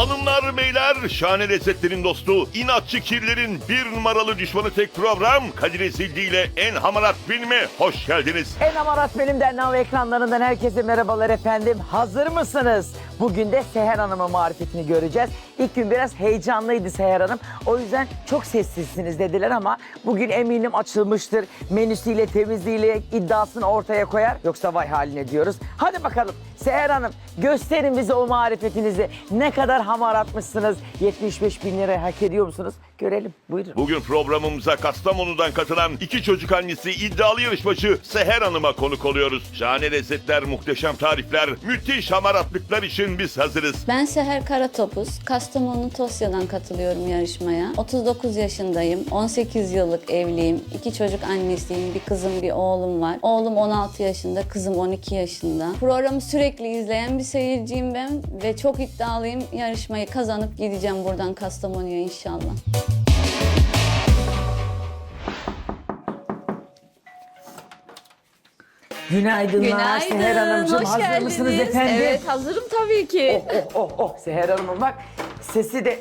Hanımlar beyler şahane lezzetlerin dostu inatçı kirlerin bir numaralı düşmanı tek program Kadir Ezildi ile en hamarat filme hoş geldiniz. En Amarat Benim Nav ekranlarından herkese merhabalar efendim. Hazır mısınız? Bugün de Seher Hanım'ın marifetini göreceğiz. İlk gün biraz heyecanlıydı Seher Hanım. O yüzden çok sessizsiniz dediler ama bugün eminim açılmıştır. Menüsüyle, temizliğiyle iddiasını ortaya koyar. Yoksa vay haline diyoruz. Hadi bakalım Seher Hanım gösterin bize o marifetinizi. Ne kadar hamaratmışsınız. 75 bin lira hak ediyor musunuz? Görelim. Buyurun. Bugün programımıza Kastamonu'dan katılan iki çocuk annesi iddialı yarışmacı Seher Hanım'a konuk oluyoruz. Şahane lezzetler, muhteşem tarifler, müthiş hamaratlıklar için biz hazırız. Ben Seher Karatopuz. Kastamonu Tosya'dan katılıyorum yarışmaya. 39 yaşındayım. 18 yıllık evliyim. İki çocuk annesiyim. Bir kızım, bir oğlum var. Oğlum 16 yaşında, kızım 12 yaşında. Programı sürekli izleyen bir seyirciyim ben ve çok iddialıyım. Yarışmayı kazanıp gideceğim buradan Kastamonu'ya inşallah. Günaydınlar Seher Hanımcığım. hoş Hazır geldiniz. mısınız efendim? Evet, hazırım tabii ki. Oh oh oh Seher Hanım'ın bak sesi de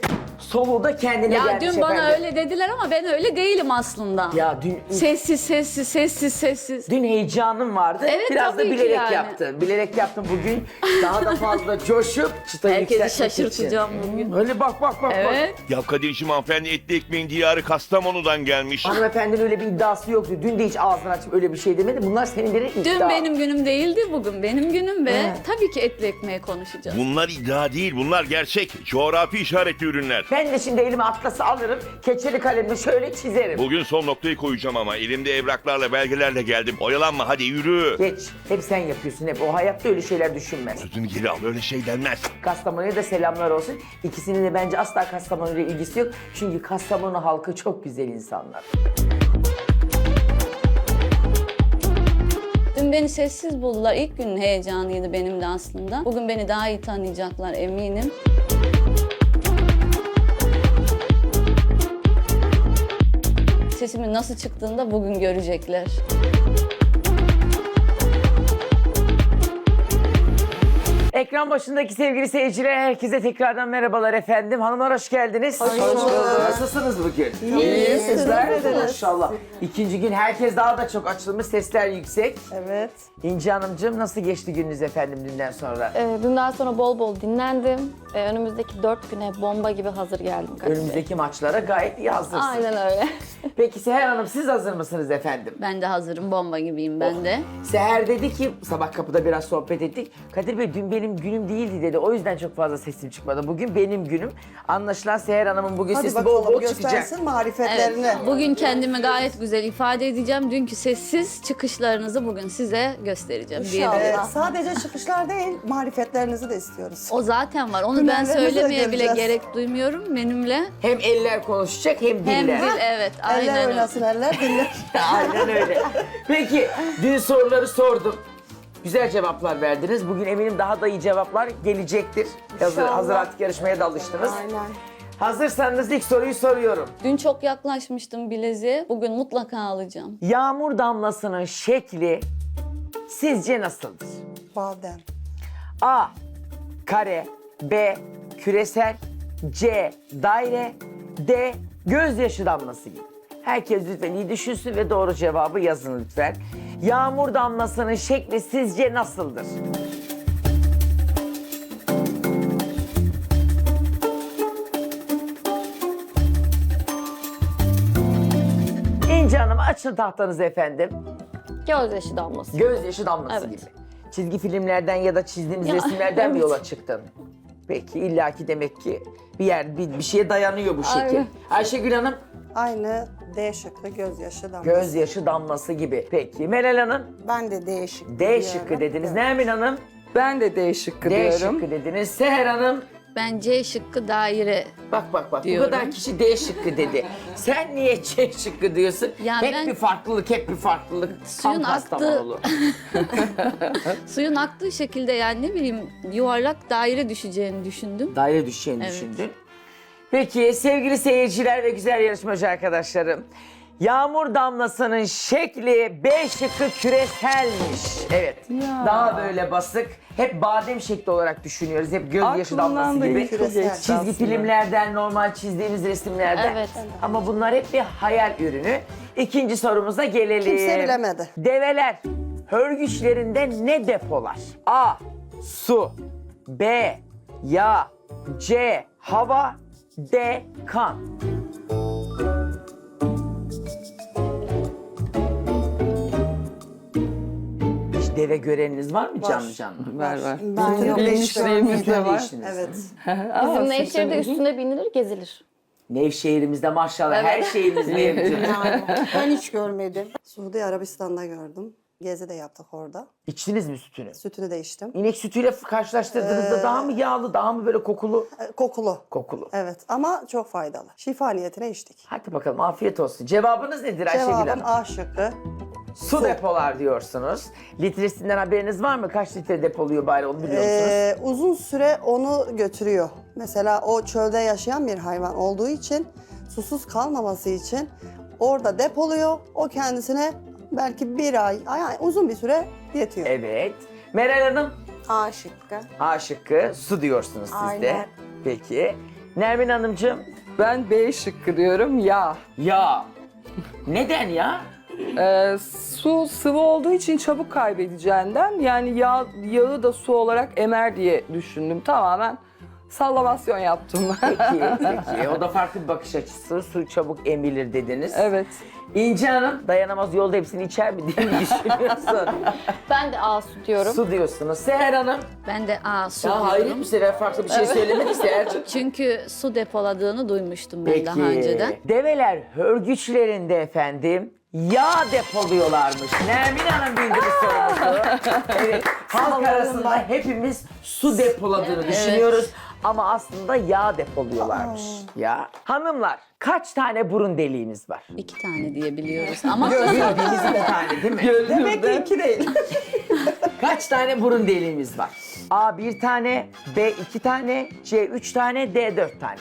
soluğu kendine ya gelmiş dün bana efendim. öyle dediler ama ben öyle değilim aslında. Ya dün Sessiz, sessiz, sessiz, sessiz. dün heyecanım vardı. Evet, Biraz da tabii ki bilerek yani. yaptım. Bilerek yaptım bugün. Daha da fazla coşup çıtayı Herkesi yükseltmek şaşırtacağım için. bugün. Öyle bak bak bak. bak. Evet. Ya Kadir'cim hanımefendi etli ekmeğin diyarı Kastamonu'dan gelmiş. Hanımefendinin öyle bir iddiası yoktu. Dün de hiç ağzını açıp öyle bir şey demedi. Bunlar senin direkt iddia. Dün benim günüm değildi, bugün benim günüm ve tabii ki etli ekmeğe konuşacağız. Bunlar iddia değil, bunlar gerçek. Coğrafi işaretli ürünler. Ben de şimdi elime atlası alırım. Keçeli kalemle şöyle çizerim. Bugün son noktayı koyacağım ama elimde evraklarla, belgelerle geldim. Oyalanma hadi yürü. Geç. Hep sen yapıyorsun hep. O hayatta öyle şeyler düşünmez. Sözünü geri al, öyle şey denmez. Kastamonu'ya da selamlar olsun. İkisinin de bence asla Kastamonu ile ilgisi yok. Çünkü Kastamonu halkı çok güzel insanlar. Dün beni sessiz buldular. İlk günün heyecanıydı benim de aslında. Bugün beni daha iyi tanıyacaklar eminim. Sesimin nasıl çıktığını da bugün görecekler. Ekran başındaki sevgili seyirciler herkese tekrardan merhabalar efendim. Hanımlar hoş geldiniz. Hoş bulduk. Nasılsınız bugün? İyiyiz, Sizler maşallah. İkinci gün herkes daha da çok açılmış. Sesler yüksek. Evet. İnci Hanımcığım nasıl geçti gününüz efendim dünden sonra? Ee, dünden sonra bol bol dinlendim. Ee, önümüzdeki dört güne bomba gibi hazır geldim Kadir Bey. Önümüzdeki maçlara gayet iyi hazırsınız. Aynen öyle. Peki Seher Hanım siz hazır mısınız efendim? Ben de hazırım, bomba gibiyim ben de. Seher dedi ki sabah kapıda biraz sohbet ettik. Kadir Bey dün benim günüm değildi dedi. O yüzden çok fazla sesim çıkmadı. Bugün benim günüm. Anlaşılan Seher Hanım'ın bugün Hadi sesi bol bakalım bol çıkacak. göstersin marifetlerini. Evet, bugün kendimi gayet güzel ifade edeceğim. Dünkü sessiz çıkışlarınızı bugün size göstereceğim İnşallah. diyebilirim. Evet, sadece çıkışlar değil, marifetlerinizi de istiyoruz. O zaten var. Onu ben Hünerlerinizi de söylemeye bile göreceğiz. gerek duymuyorum benimle. Hem eller konuşacak hem Hem diller. dil evet aynen eller öyle. oynasın, eller. Aynen öyle. Peki dün soruları sordum. Güzel cevaplar verdiniz. Bugün eminim daha da iyi cevaplar gelecektir. Hazır, İnşallah. hazır artık yarışmaya da alıştınız. Aynen. Hazırsanız ilk soruyu soruyorum. Dün çok yaklaşmıştım bileziğe. Bugün mutlaka alacağım. Yağmur damlasının şekli sizce nasıldır? Badem. A. Kare B. Küresel C. Daire D. Gözyaşı damlası gibi. Herkes lütfen iyi düşünsün ve doğru cevabı yazın lütfen. Yağmur damlasının şekli sizce nasıldır? İnci Hanım açın tahtanızı efendim. Gözyaşı damlası. Gözyaşı damlası Evet. gibi. Çizgi filmlerden ya da çizdiğiniz Ya, resimlerden mi evet. yola çıktın? Peki illaki demek ki bir yer bir, bir şeye dayanıyor bu şekil. Aynen. Ayşegül Hanım Aynı D şıkkı gözyaşı damlası. gözyaşı damlası gibi. Peki Meral Hanım Ben de D şıkkı D diyorum. şıkkı dediniz. Nermin Hanım Ben de D şıkkı D diyorum. şıkkı dediniz. Seher Hanım Ben C şıkkı daire. bak bak bak Diyorum. bu kadar kişi D şıkkı dedi. Sen niye C şıkkı diyorsun? Ya hep ben- bir farklılık hep bir farklılık. Suyun Tam aktığı- Kastamonulu. Suyun aktığı şekilde yani ne bileyim yuvarlak daire düşeceğini düşündüm. daire düşeceğini Evet. düşündün. Peki sevgili seyirciler ve güzel yarışmacı arkadaşlarım. Yağmur damlasının şekli B şıkkı küreselmiş. Evet. Ya. Daha böyle basık. Hep badem şekli olarak düşünüyoruz. Hep gözyaşı Aklımdan damlası da gibi. Çizgi aslında. filmlerden, normal çizdiğimiz resimlerden. Evet. Ama bunlar hep bir hayal ürünü. İkinci sorumuza gelelim. Kimse bilemedi. Develer hörgüçlerinde ne depolar? A. Su B. Yağ C. Hava D. Kan Hiç deve göreniniz var mı canlı canlı? Var var. Ben yok, bir hiç enişteğimiz de görmedim. var. Evet. Aa, Bizim Nevşehir'de ilginç. üstüne binilir, gezilir. Nevşehir'imizde maşallah her şeyimiz mevcut. Yani ben hiç görmedim. Suudi Arabistan'da gördüm. Gezi de yaptık orada. İçtiniz mi sütünü? Sütünü de içtim. İnek sütüyle karşılaştırdığınızda daha mı yağlı, daha mı böyle kokulu? E, Kokulu. Kokulu. Evet ama çok faydalı. Şifa niyetine içtik. Hadi bakalım afiyet olsun. Cevabınız nedir Ayşegül Cevabım Hanım? A şıkkı. Su depolar diyorsunuz. Litresinden haberiniz var mı? Kaç litre depoluyor bari onu biliyor musunuz? Ee, uzun süre onu götürüyor. Mesela o çölde yaşayan bir hayvan olduğu için susuz kalmaması için orada depoluyor. O kendisine belki bir ay, yani uzun bir süre yetiyor. Evet. Meral Hanım A şıkkı. A şıkkı su diyorsunuz siz de. Aynen. Peki. Nermin Hanımcığım Ben B şıkkı diyorum ya. ya. Neden ya? Ee, su sıvı olduğu için çabuk kaybedeceğinden yani yağ, yağı da su olarak emer diye düşündüm. Tamamen sallamasyon yaptım. Peki, peki. O da farklı bir bakış açısı. Su çabuk emilir dediniz. evet. İnci Hanım dayanamaz yolda hepsini içer mi diye mi düşünüyorsun? Ben de A su diyorum. su diyorsunuz. Seher Hanım. Ben de A su Ya diyorum. hayret bir sefer farklı bir şey söylemedik Seher'cığım. Çünkü su depoladığını duymuştum ben Peki. daha önceden. Develer hörgüçlerinde efendim yağ depoluyorlarmış. Nermin Hanım bildi bu sorumuzu. Evet. Halk arasında hepimiz su depoladığını düşünüyoruz. Ama aslında yağ depoluyorlarmış. Ya. Hanımlar kaç tane burun deliğiniz var? İki tane diye biliyoruz ama Bildiğiniz iki tane değil mi? Demek ki iki değil. Kaç tane burun deliğimiz var? A bir tane, B iki tane, C üç tane, D dört tane.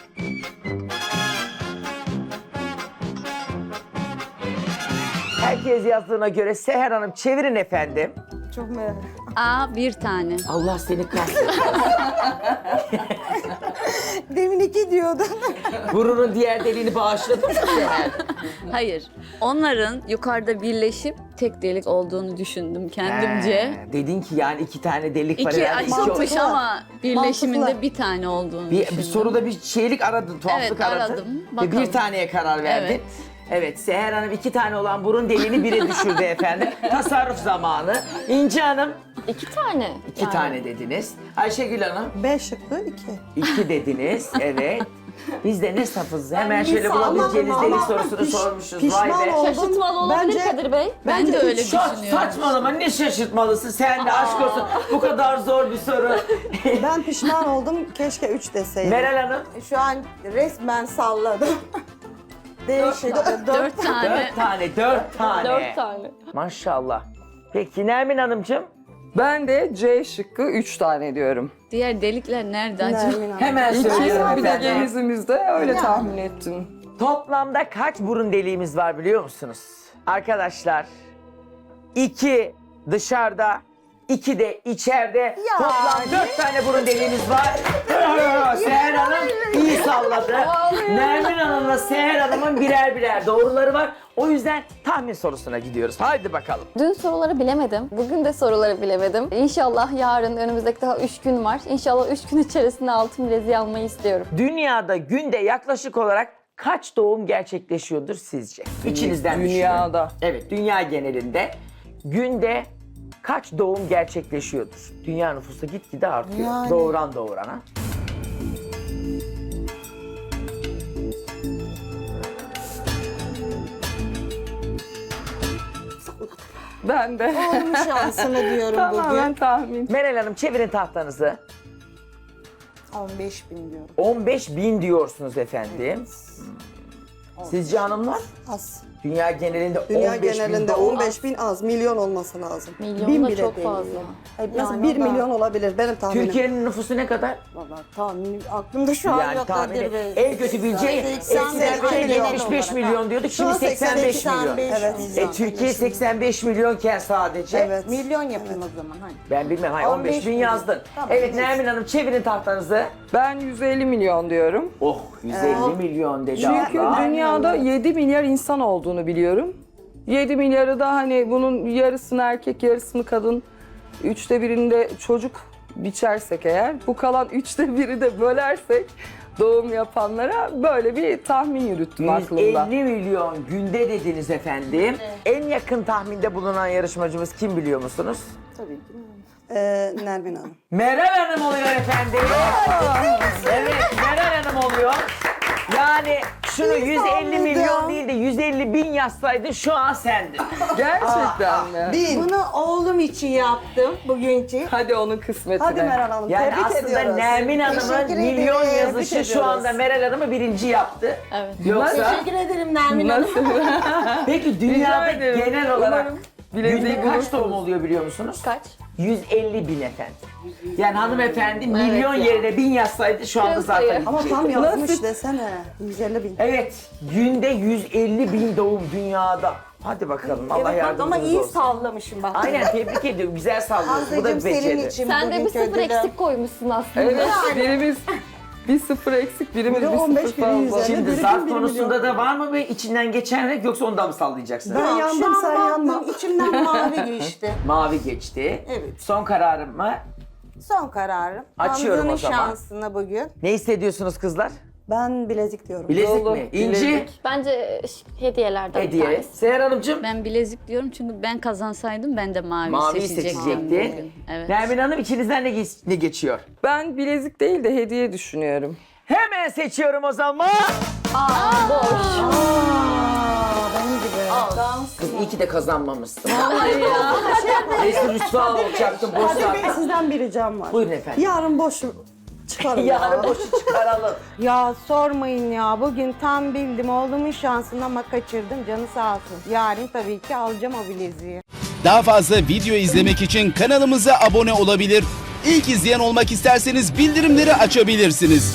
Herkes yazdığına göre Seher Hanım çevirin efendim. Çok merak A bir tane. Allah seni kahretsin. Demin iki diyordun. Burunun diğer deliğini bağışladın mı Seher? Hayır. Onların yukarıda birleşip tek delik olduğunu düşündüm kendimce. He, dedin ki yani iki tane delik var. İki herhalde. İki açılmış ama birleşiminde Mantıklı. bir tane olduğunu Bir, düşündüm. bir soruda bir şeylik aradın, tuhaflık Evet, aradın. aradım. Ve Bakalım. bir taneye karar verdin. Evet. Evet, Seher Hanım iki tane olan burun deliğini bire düşürdü efendim. Tasarruf zamanı. İnci Hanım İki tane. iki yani. tane dediniz. Ayşegül Hanım B şıkkı iki. iki dediniz. Evet. Biz de ne safız. Hemen şöyle bulabileceğiniz ama sorusunu piş- sormuşuz. pişman Vay be. oldum. Şaşırtmalı olabilir Bence- Kadir Bey. Ben de öyle Sa- düşünüyorum. saçmalama ne şaşırtmalısın sen de aşk olsun. Bu kadar zor bir soru. Ben pişman oldum. Keşke üç deseydim. Meral Hanım Şu an resmen salladım. Şıkkı. Dört tane. dört tane, dört tane. Dört tane. Maşallah. Peki Nermin Hanımcığım Ben de C şıkkı 3 tane diyorum. Diğer delikler nerede acaba? Nermin Hanım. hemen İki söylüyorum bir de efendim. genizimizde öyle tahmin ettim. Toplamda kaç burun deliğimiz var biliyor musunuz? Arkadaşlar, iki dışarıda, iki de içeride. Toplam dört tane burun deliğimiz var. Seher Hanım iyi salladı. Nermin Hanım'la Seher Hanım'ın birer birer doğruları var. O yüzden tahmin sorusuna gidiyoruz. Haydi bakalım. Dün soruları bilemedim. Bugün de soruları bilemedim. İnşallah yarın önümüzdeki daha üç gün var. İnşallah üç gün içerisinde altın bileziği almayı istiyorum. Dünyada günde yaklaşık olarak kaç doğum gerçekleşiyordur sizce? İçinizden düşünün. Dünyada. Evet, dünya genelinde günde kaç doğum gerçekleşiyordur? Dünya nüfusu gitgide artıyor. Yani. Doğuran doğurana. Ben de. Oğlum şansını diyorum Tamamen bugün. tahmin. Meral Hanım çevirin tahtanızı. 15 bin diyorum. 15 bin diyorsunuz efendim. Sizce hanımlar? Az. Dünya genelinde Dünya 15 bin genelinde doğum 15 bin az, milyon olması lazım. Milyon bin da bile çok değil. fazla. Hayır, Mesela Yani 1 o da- milyon olabilir benim tahminim. Türkiye'nin nüfusu ne kadar? Valla tahminim aklımda şu an yok tahmin Kadir. Bey. En kötü bileceği 85 eskiden milyon 75 olarak. milyon diyorduk Şu şimdi an 85 milyon. 85 Evet. milyon. E Türkiye 85 milyonken sadece Evet. Milyon yapayım o zaman hadi. ben bilmem hayır 15 bin 15 bin. yazdın. Tamam, evet neyse. Nermin Hanım çevirin tahtanızı. Ben 150 milyon diyorum. Oh 150 milyon dedi Çünkü abla. dünyada 7 milyar insan olduğunu biliyorum. 7 milyarı da hani bunun yarısını erkek yarısını kadın, üçte birinde çocuk biçersek eğer, bu kalan üçte biri de bölersek doğum yapanlara böyle bir tahmin yürüttüm aklımda. 150 milyon günde dediniz efendim. En yakın tahminde bulunan yarışmacımız kim biliyor musunuz? Ee, Nermin Hanım. Meral Hanım oluyor efendim. evet Meral Hanım oluyor. Yani şunu 150 milyon değil de 150 bin yazsaydın şu an sendin. Gerçekten mi? Bin. Bunu oğlum için yaptım bugünkü. Hadi onun kısmetine. Hadi Meral Hanım Yani tebrik aslında ediyoruz. Nermin Hanım'ın Teşekkür milyon ederim. yazışı Tebrik şu anda. Meral Hanım'ı birinci yaptı. Evet. Yoksa Teşekkür ederim Nermin Hanım. Nasıl? peki dünyada ederim. genel olarak Umarım bileziği günde kaç bulursunuz. doğum oluyor biliyor musunuz? Kaç? 150 bin efendim. Yani hanımefendi milyon ya. yerine bin yazsaydı şu anda Yazıyor. zaten. Ama tam yazmış desene. 150 bin. Evet, günde 150 bin doğum dünyada. Hadi bakalım, Allah Evet, bak yardımcınız ama iyi olsun. sallamışım bak. Aynen, tebrik ediyorum. Güzel sallıyorsun. Bu da bir senin beceri. için Sen de bir sıfır eksik koymuşsun aslında. Evet, birimiz bir sıfır eksik, birimiz Bir de bir 15 sıfır biri fazla. Şimdi biri zarf biri konusunda da var mı bir içinden geçen renk yoksa ondan mı sallayacaksın? Ben yandım, sen yanma. İçimden mavi geçti. Mavi geçti. Evet. Son kararım mı? Son kararım. Açıyorum Hamza'nın o zaman. şansına bugün. Ne hissediyorsunuz kızlar? Ben bilezik diyorum. Bilezik Dolu, mi? İnci? bilezik. Bence ş- hediyelerden bir Hediye. tanesi. Seher Hanımcığım? Ben bilezik diyorum çünkü ben kazansaydım ben de mavi, Maviyi seçecektim seçecekti. bugün. Evet. Nermin Hanım içinizden ne, geç- ne geçiyor? Ben bilezik değil de hediye düşünüyorum. Hemen seçiyorum o zaman. Kız iyi ki de kazanmamışsın. Vallahi ya. Resul rüsva olacaktım boş ver. sizden bir ricam var. Buyurun efendim. Yarın boş çıkarın ya. Yarın boşu çıkaralım. Ya sormayın ya. Bugün tam bildim. Oğlumun şansını ama kaçırdım. Canı sağ olsun. Yarın tabii ki alacağım o bileziği. Daha fazla video izlemek için kanalımıza abone olabilir. İlk izleyen olmak isterseniz bildirimleri açabilirsiniz.